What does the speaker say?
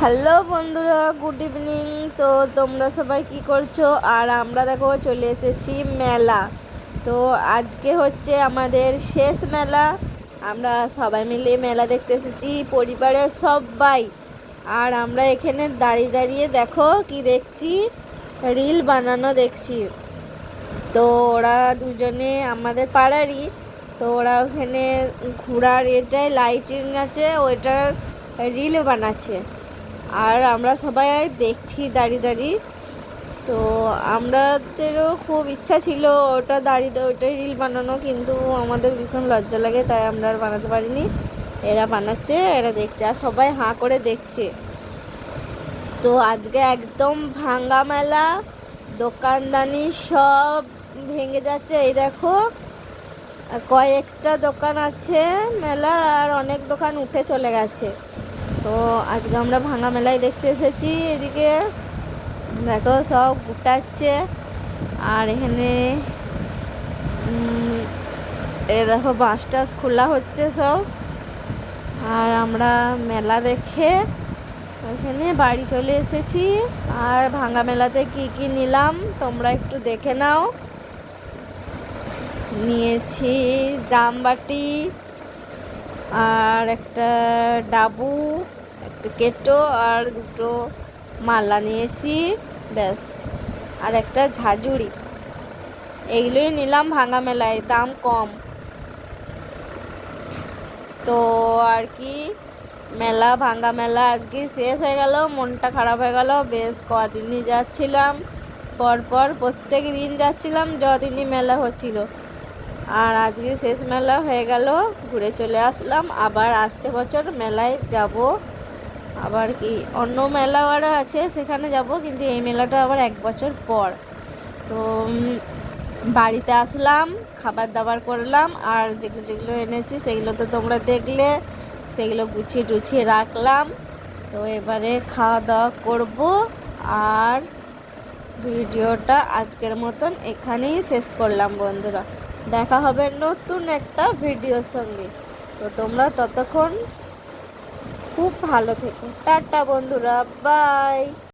Hello বন্ধুরা, good evening. তো তোমরা সবাই কি করছ? আর আমরা দেখো চলে এসেছি মেলা। তো আজকে হচ্ছে আমাদের শেষ মেলা। আমরা সবাই মিলে মেলা দেখতে এসেছি, পরিবারের সবাই। আর আমরা এখানে দাঁড়িয়ে দাঁড়িয়ে দেখো কি দেখছি, রিল বানানো দেখছি। তো ওরা দুজনে আমাদের পাড়ারই। তো ওরা ওখানে ঘোড়ার এটাই লাইটিং আছে, ওইটার রিল বানাচ্ছে। আর আমরা সবাই দেখছি দাঁড়িয়ে দাঁড়িয়ে। তো আমাদেরও খুব ইচ্ছা ছিল ওটা দাঁড়িয়ে ওটা রিল বানানো, কিন্তু আমাদের ভীষণ লজ্জা লাগে, তাই আমরা আর বানাতে পারিনি। এরা বানাচ্ছে, এরা দেখছে, আর সবাই হাঁ করে দেখছে। তো আজকে একদম ভাঙ্গা মেলা, দোকানদানি সব ভেঙে যাচ্ছে। এই দেখো, কয়েকটা দোকান আছে মেলার, আর অনেক দোকান উঠে চলে গেছে। তো আজকে আমরা ভাঙা মেলায় দেখতে এসেছি, এদিকে দেখো সব গুটাচ্ছে আর এখানে এ দেখো বাস টাস খোলা হচ্ছে সব। আর আমরা মেলা দেখে ওখানে বাড়ি চলে এসেছি। আর ভাঙা মেলাতে কি কি নিলাম তোমরা একটু দেখে নাও। নিয়েছি জামবাটি, আর একটা ডাবু একটা কেটো আর দুটো মালা নিয়েছি, ব্যাস। আর একটা ঝাঁঝুড়ি। এইগুলোই নিলাম ভাঙা মেলায় দাম কম। তো আর কি, মেলা ভাঙ্গা মেলা আজকে শেষ হয়ে গেল, মনটা খারাপ হয়ে গেল, বেশ কদিনই যাচ্ছিলাম। পরপর প্রত্যেক দিন যাচ্ছিলাম, যদিনই মেলা হচ্ছিল। আর আজকে শেষ মেলা হয়ে গেল, ঘুরে চলে আসলাম, আবার আসছে বছর মেলায় যাব। আবার কি, অন্য মেলা আরও আছে, সেখানে যাব, কিন্তু এই মেলাটা আবার এক বছর পর। তো বাড়িতে আসলাম খাবার দাবার করলাম, আর যেগুলো যেগুলো এনেছি, সেগুলো তো তোমরা দেখলে, সেগুলো গুছিয়ে টুছিয়ে রাখলাম। তো এবারে খাওয়া দাওয়া করব, আর ভিডিওটা আজকের মতন এখানেই শেষ করলাম, বন্ধুরা। দেখা হবে নতুন একটা ভিডিওর সঙ্গে। তো তোমরা ততক্ষণ খুব ভালো থেকো। টাটা বন্ধুরা বাই।